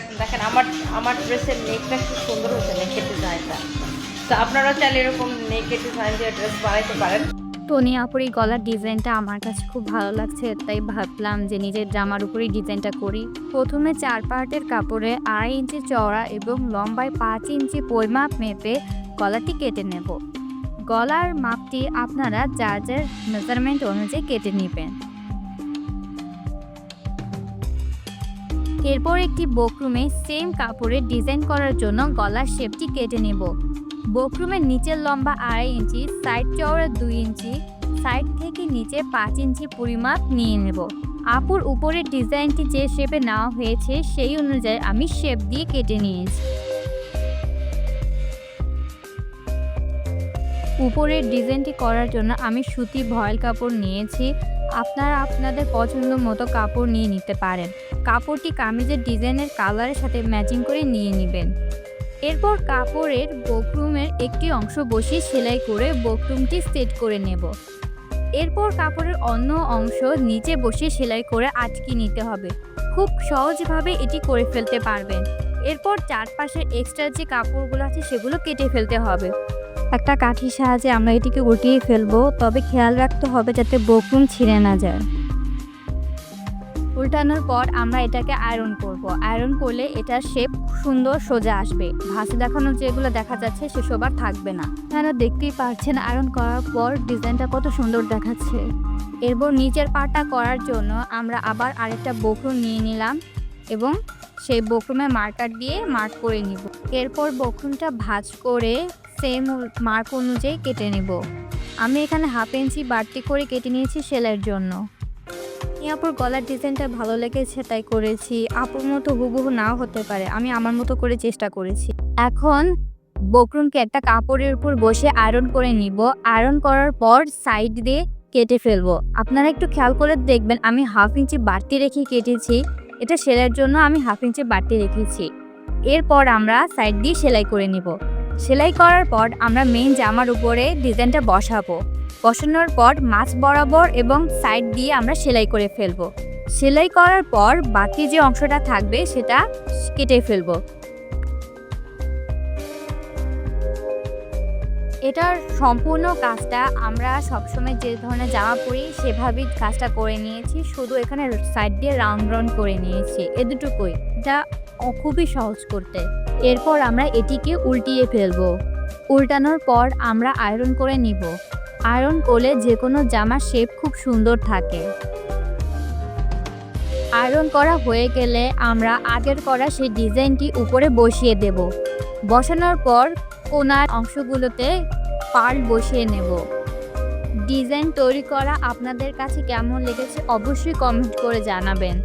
রাখছেন দেখেন, আমার আমার ড্রেসের নেকটা খুব সুন্দর হয়েছে নেকের ডিজাইনটা তো আপনারা চাইলে এরকম নেকের ডিজাইন দিয়ে ড্রেস বানাইতে পারেন। টনি আপুর এই গলার ডিজাইনটা আমার কাছে খুব ভালো লাগছে, তাই ভাবলাম যে নিজের জামার উপরেই ডিজাইনটা করি। প্রথমে চার পার্টের কাপড়ে আড়াই ইঞ্চি চওড়া এবং লম্বায় পাঁচ ইঞ্চি পরিমাপ মেপে গলাটি কেটে নেব। গলার মাপটি আপনারা যার যার মেজারমেন্ট অনুযায়ী কেটে নেবেন। এরপর একটি বকরুমে সেম কাপড়ের ডিজাইন করার জন্য গলার শেপটি কেটে নেব। বকরুমের নিচের লম্বা আড়াই ইঞ্চি সাইড চওড়া দুই ইঞ্চি সাইড থেকে নিচে পাঁচ ইঞ্চি পরিমাপ নিয়ে নেব। আপুর উপরের ডিজাইনটি যে শেপে নেওয়া হয়েছে, সেই অনুযায়ী আমি শেপ দিয়ে কেটে নিয়েছি। উপরের ডিজাইনটি করার জন্য আমি সুতি ভয়েল কাপড় নিয়েছি। আপনারা আপনাদের পছন্দ মতো কাপড় নিয়ে নিতে পারেন। কাপড়টি কামিজের ডিজাইনের কালারের সাথে ম্যাচিং করে নিয়ে নেবেন। এরপর কাপড়ের বকরুমের একটি অংশ বসিয়ে সেলাই করে বকরুমটি সেট করে নেব। এরপর কাপড়ের অন্য অংশ নিচে বসিয়ে সেলাই করে আটকে নিতে হবে। খুব সহজভাবে এটি করে ফেলতে পারবেন। এরপর চারপাশের এক্সট্রা যে কাপড়গুলো আছে সেগুলো কেটে ফেলতে হবে। একটা কাঠির সাহায্যে আমরা এটিকে উঠিয়ে ফেলব, তবে খেয়াল রাখতে হবে যাতে বকরুম ছিঁড়ে না যায়। উল্টানোর পর আমরা এটাকে আয়রন করব। আয়রন করলে এটার শেপ সুন্দর সোজা আসবে। ভাসে দেখানো যেগুলো দেখা যাচ্ছে সেসব আর থাকবে না। আপনারা দেখতেই পারছেন আয়রন করার পর ডিজাইনটা কত সুন্দর দেখাচ্ছে। এরপর নিচের পাটা করার জন্য আমরা আবার আরেকটা বকরুম নিয়ে নিলাম এবং সেই বকরুমে মার্কার দিয়ে মার্ক করে নিব। এরপর বকরুমটা ভাঁজ করে সেম মার্ক অনুযায়ী কেটে নেব। আমি এখানে হাফ ইঞ্চি বাড়তি করে কেটে নিয়েছি সেলাইয়ের জন্য। আপুর গলার ডিজাইনটা ভালো লেগেছে, তাই করেছি। আপুর মতো হুবহু নাও হতে পারে, আমি আমার মতো করে চেষ্টা করেছি। এখন বকরুমকে একটা কাপড়ের উপর বসে আয়রন করে নিব। আয়রন করার পর সাইড দিয়ে কেটে ফেলব। আপনারা একটু খেয়াল করে দেখবেন, আমি হাফ ইঞ্চি বাড়তি রেখে কেটেছি। এটা সেলাইয়ের জন্য আমি হাফ ইঞ্চি বাড়তি রেখেছি। এরপর আমরা সাইড দিয়ে সেলাই করে নিব। সেলাই করার পর আমরা মেন জামার উপরে ডিজাইনটা বসাবো। বসানোর পর মাছ বরাবর এবং সাইড দিয়ে আমরা সেলাই করে ফেলব। সেলাই করার পর বাকি যে অংশটা থাকবে সেটা কেটে ফেলব। এটার সম্পূর্ণ কাজটা আমরা সবসময় যে ধরনের জামা পরি, সেভাবেই কাজটা করে নিয়েছি। শুধু এখানে সাইড দিয়ে রাউন্ড রাউন্ড করে নিয়েছি, এ দুটুকুই অ- খুবই সহজ করতে। এরপর আমরা এটিকে উল্টিয়ে ফেলব। উল্টানোর পর আমরা আয়রন করে নিব। আয়রন করলে যে কোনো জামার শেপ খুব সুন্দর থাকে। আয়রন করা হয়ে গেলে আমরা আগের করা সেই ডিজাইনটি উপরে বসিয়ে দেব। বসানোর পর কোনার অংশগুলোতে পার্ল বসিয়ে নেব। ডিজাইন তৈরি করা আপনাদের কাছে কেমন লেগেছে অবশ্যই কমেন্ট করে জানাবেন।